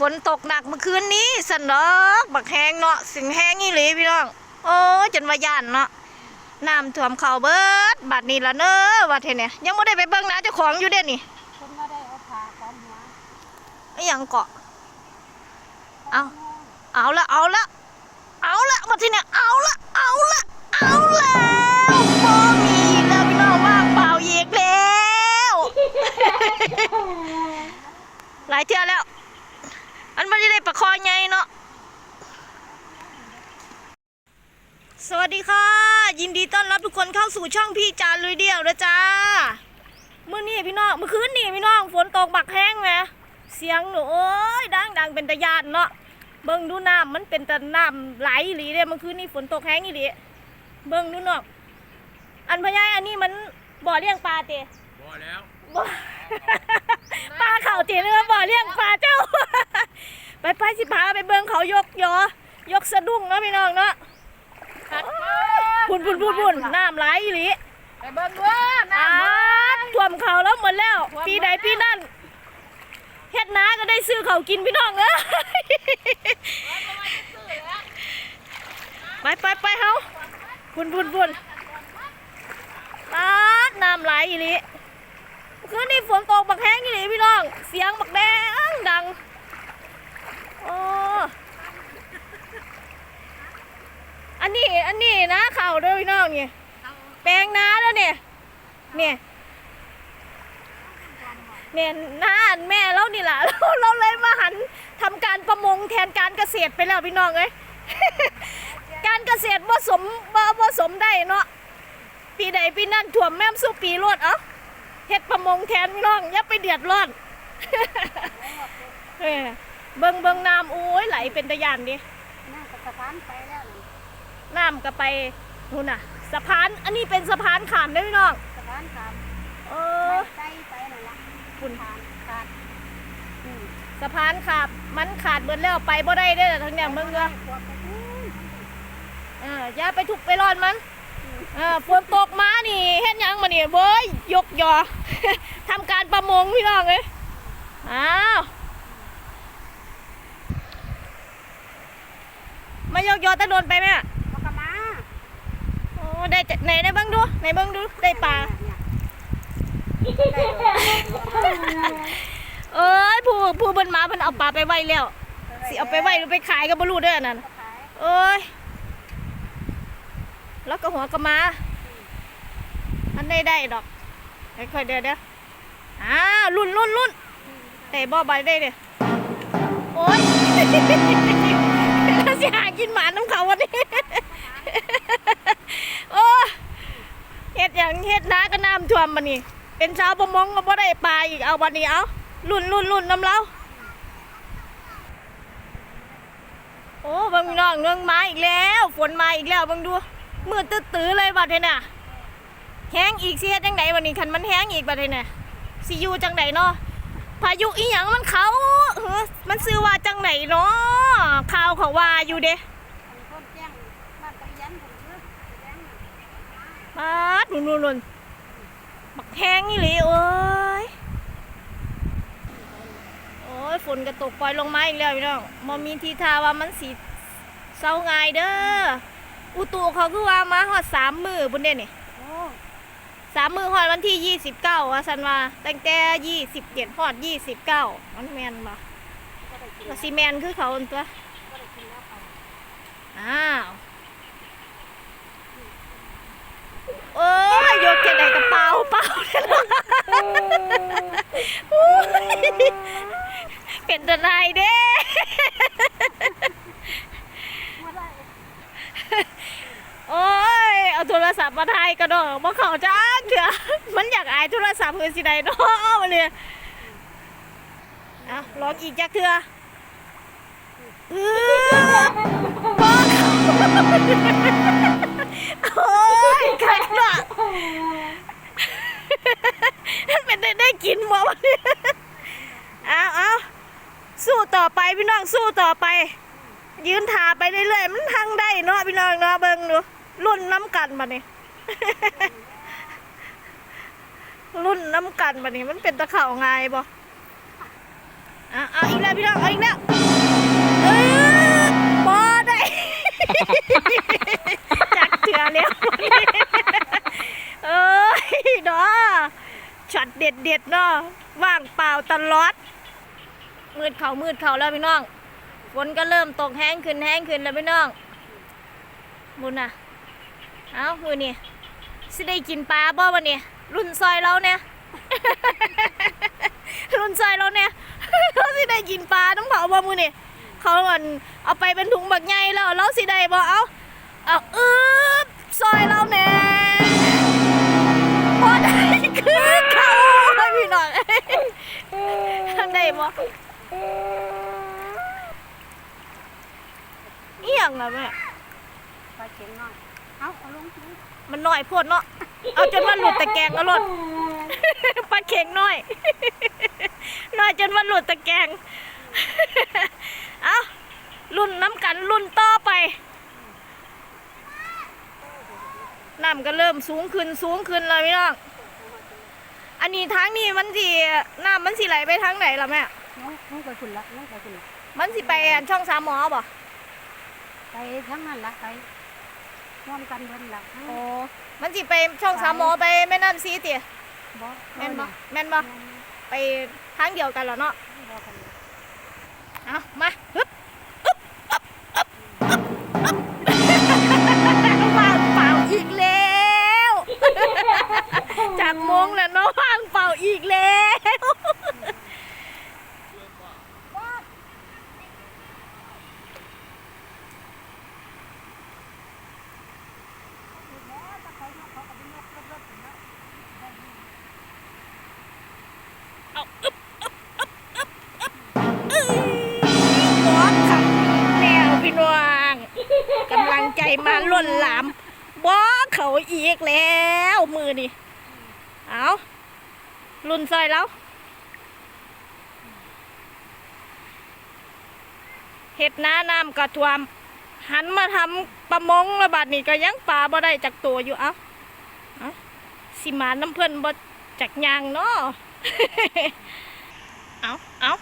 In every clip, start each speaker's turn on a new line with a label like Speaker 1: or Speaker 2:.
Speaker 1: ฝนตกหนักเมื่อคืนนี้สนอกบักแห้งเนาะสิงแห้งอีหลีพี่น้อง โอ้จนว่าย่านเนาะน้ำท่วมเข่าเบิดบัดนี้ละเนอะวัดเทเนี่ยยังไม่ได้ไปเบิ่งนะเจ้าของอยู่เด้นี่
Speaker 2: คนมาได้เอาผ้าคล้องหัว
Speaker 1: ไอ้ยังเกาะเอาเอาละเอาละเอาละวัดเทเนี่ยเอาละเอาละเอาแล้วพอมีอีกแล้วพี่น้องว่างเปล่าอีกแล้ว หลายเทื่อแล้ว อันไม่ได้ประคองไงเนาะ สวัสดีค่ะ ยินดีต้อนรับทุกคนเข้าสู่ช่องพี่จานลุยเดียวนะจ้าเมื่อนี้พี่น้องเมื่อคืนนี่พี่น้องฝนตกบักแห้งไหมเสียงหนูโอ้ยดังดังเป็นตะยานเนาะเบิ่งดูน้ำมันเป็นตะน้ำไหลอีหลีเด้เมื่อคืนนี่ฝนตกแห้งอีหลีเบิ่งดูเนาะอันพะยายอันนี้มันบ่อเลี้ยงปลาเตะ
Speaker 3: พอแล้ว
Speaker 1: บ่ ปลาเขาตีเรือบ่อเลี้ยงปลาเจ้า ไปไปสิพาไปเบิ่งเขายกยอยกสะดุ้งเนาะพี่น้องเนาะพุ่นพุ่นพุ่นพุ่นน้ำไหลอีหลี
Speaker 2: ไปเบิ่งด้วย
Speaker 1: อา
Speaker 2: น้ำเบิ่ง
Speaker 1: ดท่วมเขาแล้วหมดแล้ว ปีใดปีนั่นเฮ็ดนาก็ได้ซื้อเขาวกินพี่น้องเอ้ยไปไปไปเฮาพุ่นพุ่นพุ่นอาดน้ำไหลอีหลี คืนนี้ฝนตกบักแห้งอีหลีพี่น้อง เสียงบักแดงดังโอ้อันนี้อันนี้นะเข่าด้วยพี่น้องเนี่ยแปลงน้าแล้วเนี่ยเนี่ยเนี่ยน้าแม่เรานี่แหละเราเราเลยมาหันทำการประมงแทนการเกษตรไปแล้วพี่น้องเอ้ยการเกษตรผสมบ่ผสมได้เนาะปีใดปีนั่นถ่วมแม่มสู้ปีรวดเอ้า เฮ็ดประมงแทนพี่น้องอย่าไปเดือดร้อนเออเบิ่งเบิ่งน้ำโอ้ยไหลเป็นตะยานดิ
Speaker 2: นั่งกับสะพานไปแล้วนี่
Speaker 1: น้ำก็ไปนู่นน่ะ สะพานอันนี้เป็นสะพานขามได้อพี่น้อง
Speaker 2: สะพานขาม
Speaker 1: เอ
Speaker 2: ไป
Speaker 1: อ
Speaker 2: ใกล้ไปนั่นละ
Speaker 1: คุณ
Speaker 2: ผ่านขาดอืม
Speaker 1: สะพานขาดมันขาดเบิดแล้วไปบ่ได้เด้อทั้งเนี่ยมึงเด้อ
Speaker 2: ขวบไปนู่น
Speaker 1: เอออย่าไปทุกข์ไปร้อนมัน เออฝนตกมานี่เฮ็ดหยังมานี่เว้ยยกยอ ทำการประมงพี่น้องเอ้ยอ้าวมายกยอตะโดนไปไหมอะ
Speaker 2: มากระมา
Speaker 1: โอ้ได้จะไหนได้เบ้างดูไหนเบ้างดูได้ปลา
Speaker 2: เนี่ยได้เลย
Speaker 1: เอ้ยผู้ผู้เบนมาเพิ่นเอาปลาไปไว้แล้วสิเอาไปไว้หรือไปขายก็บ่รู้เด้อนั่น
Speaker 2: ขาย
Speaker 1: เอ้ย แล้วก็หัวก็มาอันได้ได้ดอกค่อยเด้อเด้ออ้าวรุ่นรุ่นรุ่นแต่บ่ใบได้เด้อโอ้ยแล้วสิหากินหมาน้ำเขาวันนี้โอ้เฮ็ดอย่างเฮ็ดนาก็น้ำท่วมบัดนี้เป็นชาวประมงก็บ่ได้ปลาอีกเอาบัดนี้เอารุ่นรุ่นรุ่นน้ำเราโอ้บางน้องเรื่องมาอีกแล้ว ฝนมาอีกแล้วบางดู มืดตื้อๆเลยบัดเทน่ะแห้งอีกสิเฮ็ดจังไดวันนี้คันมันแห้งอีกบัดเทน่ะสิอยู่จังไดเนาะพายุอีหยังมันเขาเฮ้อมันซื้อว่าจังไดเนาะข่าวเขาว่าอยู่เด้
Speaker 2: อันนี้คนแจ้งบ้านไปยันผมซื้อไปยันน่ะ
Speaker 1: ปาดนุ่นบักแห้งอีหลีโอ้ยโอ้ยฝนก็ตกปล่อยลงมาอีกแล้วพี่น้องมอมีทีทาว่ามันสิเศร้าง่ายเด้อ อุตุเขาคือว่ามาฮอดสามมือบุญเด่นนี่
Speaker 2: โอ้
Speaker 1: สามมือฮอดวันที่ยี่สิบเก้าว่าสันว่าตั้งแต่ยี่สิบเจ็ดฮอดยี่สิบเก้ามันแมนบ่
Speaker 2: ก็ได้กิน
Speaker 1: ก็ซีแมนคือเขาอันตัว
Speaker 2: ก็ได้กินแล้วเขา
Speaker 1: อ้าวโอ้ยยกแค่ไหนกระเป๋าเปล่าโอ้ยเป็นตะไนเด้
Speaker 2: มาได้
Speaker 1: โอ้ย เอาโทรศัพท์มาถ่ายกระดอกมาเขาจ้าเถอะมันอยากอายโทรศัพท์คือสิใดเนาะมาเลยเอาลองอีกจักเถื่อเออโอ้ยขัดว่ะมันเป็นได้ได้กินบ่วะเนี่ยเอาเอาสู้ต่อไปพี่น้องสู้ต่อไป ยืนถาไปเรื่อยๆมันทั้งได้เนาะพี่น้องเนาะเบิ่งดู รุ่นน้ำกันบัดนี้ รุ่นน้ำกันบัดนี้มันเป็นตะเข่าง่ายบ่อะเอาอีกแล้วพี่น้องเอาอีกแล้วเออบอได้ จักเถื่อแล้วเอ้ยเนาะช็อตเด็ดเด็ดเนาะว่างเปล่าตลอด มืดเขามืดเขาแล้วพี่น้องฝนก็เริ่มตกแห้งขึ้นแห้งขึ้นแล้วพี่น้องบุญน่ะ เอามือนี่สิได้กินปลาบ่วันนี้รุ่นซอยเราเนี่ย รุ่นซอยเราเนี่ยเราสิได้กินปลาต้องเผาบ่มือนี่เขาอันเอาไปเป็นถุงบักใหญ่แล้วเราสิได้บ่เอาเอาอึ๊บซอยเราแน่พอได้คือเขาให้พี่น้องได้บ่เอียงอะแม่
Speaker 2: ปลาเข็งน้อย เอาเอาลงที
Speaker 1: มันน้อยโพดเนาะ เอาจนว่าหลุดตะแกรงก็หลุดปลาเข็งน้อย น้อยจนว่าหลุดตะแกรง เอารุ่นน้ำกันรุ่นต่อไปน้ำก็เริ่มสูงขึ้นสูงขึ้นเลยพี่น้อง อันนี้ทางนี้มันสิน้ำมันสิไหลไปทางไหนล่ะแม่
Speaker 2: น้องน้องไปคุณละน้องไปคุณละ
Speaker 1: มันสิไปอันช่องสามหมอบ่
Speaker 2: ไปทั้งนั้นละไป ร่วมกันเบิ่นละทั้ง
Speaker 1: โอ้มันสิไปช่องสามหมอไปแม่น้ำซีเตี๋ย
Speaker 2: บ่
Speaker 1: แม่นบ่แม่นบ่ไปทางเดียวกันเหรอเนาะ
Speaker 2: บ่กันละ
Speaker 1: เอามาฮึบอึ๊บ ใจมาล้นหลามบอเขาอีกแล้วมือนี่เอารุ่นซอยแล้วเห็ดหน้าน้ำกระทวม หันมาทำประมงระบาดนี่ก็ยังปลาบ่ได้จากตัวอยู่เอ้าเอ้าสิมาน้ำเพิ่อนบ่จากยางเนาะเอาเอา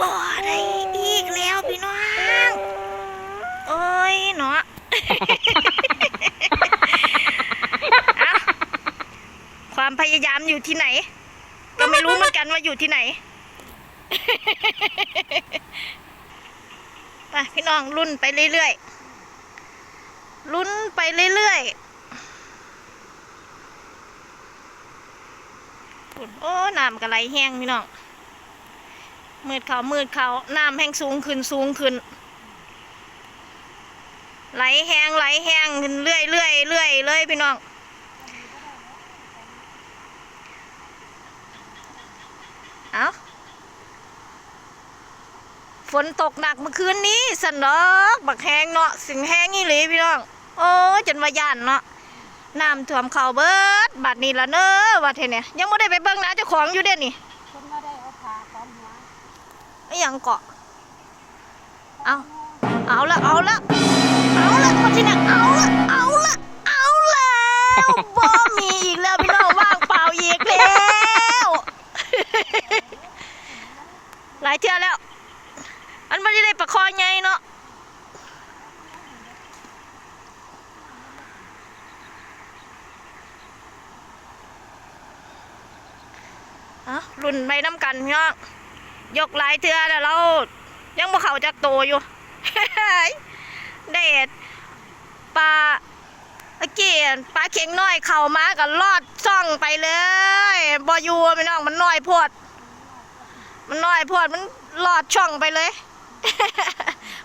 Speaker 1: บ่ได้อีกแล้วพี่น้องโอ้ยเนาะ เอา ความพยายามอยู่ที่ไหน ก็ไม่รู้เหมือนกันว่าอยู่ที่ไหนไปพี่น้องรุ่นไปเรื่อยๆรุ่นไปเรื่อยๆโอ้น้ำกระไหลแห้งพี่น้องมืดเขามืดเขาน้ำแห้งสูงขึ้นสูงขึ้น ไหลแห้งไหลแห้งขึ้นเรื่อยเรื่อยเรื่อยเลยพี่น้องเอาฝนตกหนักเมื่อคืนนี้สันดอกบักแห้งเนาะสิงแห้งนี่เลยพี่น้อง โอ้ยจนว่าย่านเนาะน้ำท่วมเข่าเบิดบัดนี้ละเนอะว่าเทเนี่ยยังไม่ได้ไปเบิ่งนะเจ้าของอยู่เด่นนี่
Speaker 2: คนว่าได้เอาผ้าพร้อมหัว
Speaker 1: ไอ้หยังเกาะเอาเอาละเอาละเอาละมา ที่นี่ยเอาละเอาละเอาแล้วบ่มีอีกแล้วพี่น้องว่างเปล่าอีกแล้วหลายเทื่อแล้ว อันไม่ได้ประคองไงเนาะอะรุ่นไปน้ำกันพี่น้องยกหลายเทือแล้วเรายังบ่เข้าจากโตอยู่ เด็ด กี้ปลาเข็งน้อยเข้ามาก็ลอดช่องไปเลยบอยู่พี่น้องมันน้อยโพดมันน้อยโพดมันลอดช่องไปเลย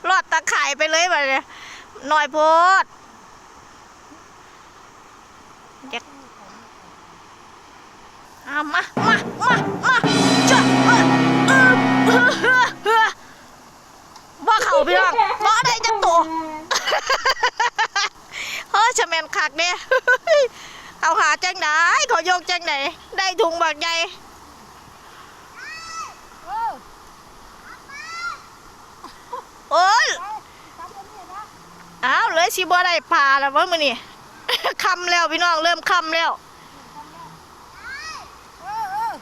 Speaker 1: ลอดตะข่ายไปเลยแบบนี้น้อยโพดอยากเอามามามา ถุงบักใหญ่
Speaker 2: เออ
Speaker 1: โอ้ยอ้าวเลยสิบ่ได้ปลาแล้ววะมื้อนี้ คำแล้วพี่น้องเริ่มคำแล้ว
Speaker 2: เออเออ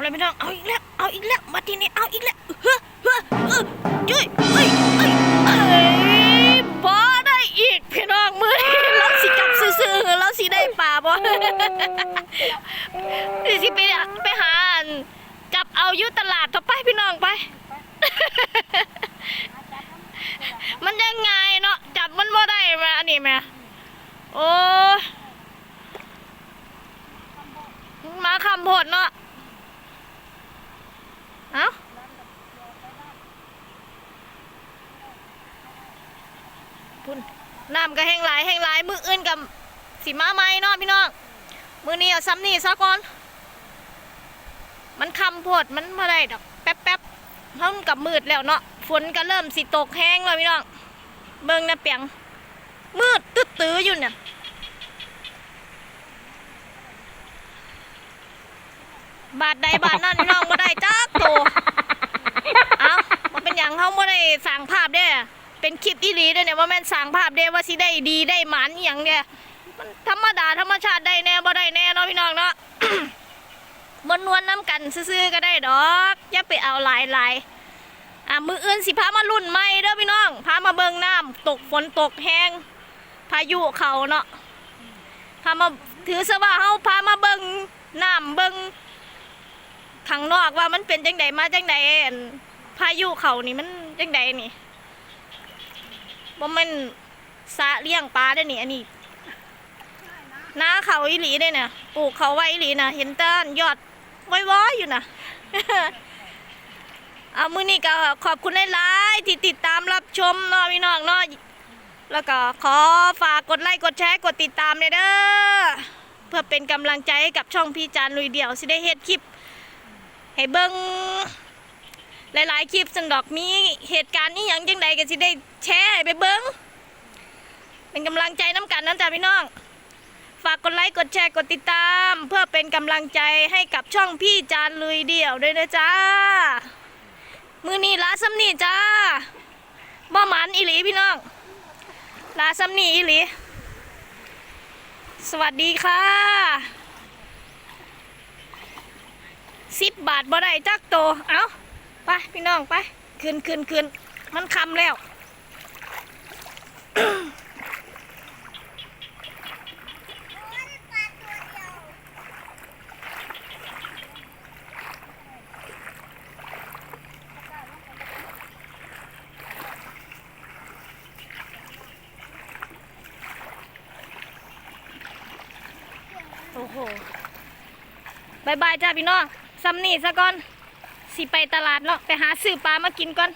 Speaker 1: เลยพี่น้อง เอาอีกแล้ว เอาอีกแล้ว มาทีนี้เอาอีกแล้วเฮ้อเฮ้อเออจุ้ยเอ้ยเอ้ยเอ้ยบ่ได้อีกพี่น้องมือนี้เราสิกลับซื่อๆเราสิได้ป่าบ่เดี๋ยวสิไปไปหาอันจับเอาอยู่ตลาดต่อไปพี่น้องไป มันยังไงเนาะจับมันบ่ได้แม่อันนี้แม่โอ้มาคำโพดเนาะ เอ้าพุ่นน้ำก็แห้งหลายแห้งหลาย มืออื่นกับสีมาไมเนาะพี่น้อง มือนี้เอาซ้ำนี่ซะก่อน มันคำพดมันมาได้ดอกแป๊บแป๊บเพราะมันกับมืดแล้วเนาะ ฝนก็เริ่มสิตกแห้งแล้วพี่น้อง เบิ่งนะเปียง มืดตึ๊ดตื้ออยู่เนี่ยบาทใดบาทนั่นพี่น้องบ่ได้จักโตเอ้ามันเป็นอย่างเขาบ่ได้สั่งภาพเด้ เป็นคลิปอีหลีด้อเนี่ยว่าแม่นสั่งภาพเด้ว่าสิได้ดีได้หมันอย่างเด้มันธรรมดาธรรมชาติได้แน่บ่ได้แน่เนาะพี่น้องเนาะ มนนวลน้ำกันซื่อๆก็ได้ดอกอย่าไปเอาหลายหลายอะมืออื่นสิพามารุ่นใหม่เด้อพี่น้องพามาเบิงน้ำตกฝนตกแห้งพายุเขาเนาะพามาถือซะว่าเฮาพามาเบิงน้ำเบิงข้างนอกว่ามันเป็นจังใดมาจังใดพายุเขานี่มันจังใดนี่ ม่นสะเลี้ยงปลาเด้อนี่อันนี้น้าเขาอีหลีเลยเนี่ยปลูกเขาไว้อีหลีนะเห็นต้นยอดว้อยๆอยู่นะเอามือนี้ก็ขอบคุณหลายๆที่ติดตามรับชมเนาะพี่น้องเนาะแล้วก็ขอฝากกดไลค์กดแชร์กดติดตามเลยเด้อเพื่อเป็นกำลังใจให้กับช่องพี่จานลุยเดี่ยวสิได้เฮ็ดคลิปให้เบิ่ง หลายๆ คลิปสันดอกมีเหตุการณ์นี้อย่างจังใดก็สิได้แชร์ไปเบิ่งเป็นกำลังใจน้ำกันนั่นจ้ะพี่น้อง ฝากกดไลค์กดแชร์กดติดตาม เพื่อเป็นกำลังใจให้กับช่องพี่จานลุยเดี่ยวด้วยนะจ้ามือนี้ลาซัมนี่จ้าบ่หมันอีหลีพี่น้องลาซัมนี่อีหลีสวัสดีค่ะสิบบาทบ่ได้จักโต เอา ไปพี่น้องไปคืนคืนคืนมันคำแล้วโอ้โหบายบายจ้าพี่น้องซัมนี่ซะก่อน สิไปตลาดเนาะไปหาซื้อปลามากินก่อน